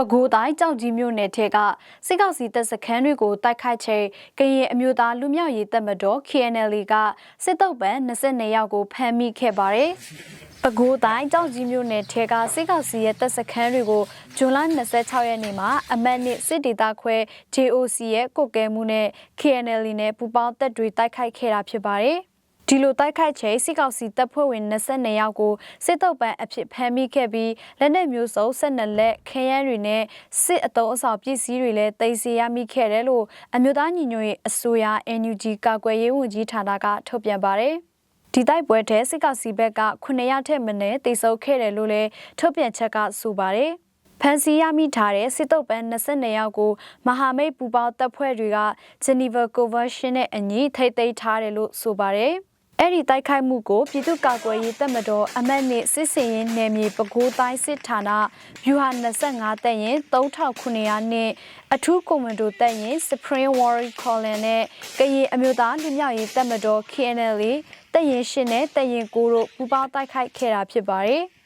ပဲခူးတိုင်းကြောက်ကြီးမြို့နယ်ထဲကစစ်ကောက်စီတပ်စခန်းတွေကိုတိုက်ခိုက်ချိန်ကရင်အမျိုးသားလူမျိုးရေးတပ်မတော် KNL ကစစ်တုပ်ပံ22ယောက်ကိုဖမ်းမိခဲ့ပါတယ်။ပဲခူးတိုင်းကြောက်ကြီးမြို့နယ်ထဲကစစ်ကောက်စီရဲ့တပ်စခန်းတွေကိုဇွန်လ26ရက်နေ့မှာအမတ်နစ်စစ်ဒေသခွဲ JOC ရဲ့ကုတ်ကဲမှုနဲ့ KNL နဲ့ပူးပေါင်းတပ်တွေတိုက်ခိုက်ခဲ့တာဖြစ်ပါတယ်။ ဒီလိုတိုက်ခိုက်ချိန်စစ်ကောက်စီတပ်ဖွဲ့ဝင်22ယောက်ကိုစစ်တုပ်ပန်းအဖြစ်ဖမ်းမိခဲ့ပြီးလက်နက်မျိုးစုံ12လက်ခရမ်းတွေနဲ့စစ်အုံအဆောင်ပစ္စည်းတွေလည်းတင်စီရမိခဲ့တယ်လို့အမျိုးသားညီညွတ်ရေးအစိုးရ NUG ကာကွယ်ရေးဝန်ကြီးဌာနကထုတ်ပြန်ပါတယ်။ဒီတိုက်ပွဲထဲစစ်ကောက်စီဘက်က900ထက်မနည်းတိစုပ်ခဲ့တယ်လို့လည်းထုတ်ပြန်ချက်ကဆိုပါတယ်။ဖန်စီရမိထားတဲ့စစ်တုပ်ပန်း22ယောက်ကိုမဟာမိတ်ပူပေါင်းတပ်ဖွဲ့တွေက Geneva Convention နဲ့အညီထိတ်သိမ်းထားတယ်လို့ဆိုပါတယ်။ အဲ့ဒီတိုက်ခိုက်မှုကိုပြည်သူ့ကာကွယ်ရေးတပ်မတော်အမတ်နှင့်စစ်စင်ရင်နယ်မြေပဲခူးတိုင်းစစ်ဌာနဗျူဟာ25တပ်ရင်3900နဲ့အထူးကွန်မန်ဒိုတပ်ရင် Supreme Warrior Column နဲ့ကရင်အမျိုးသားလူမျိုးရေးတပ်မတော် KNL တပ်ရင်8နဲ့တပ်ရင်9တို့ပူးပေါင်းတိုက်ခိုက်ခဲ့တာဖြစ်ပါတယ်။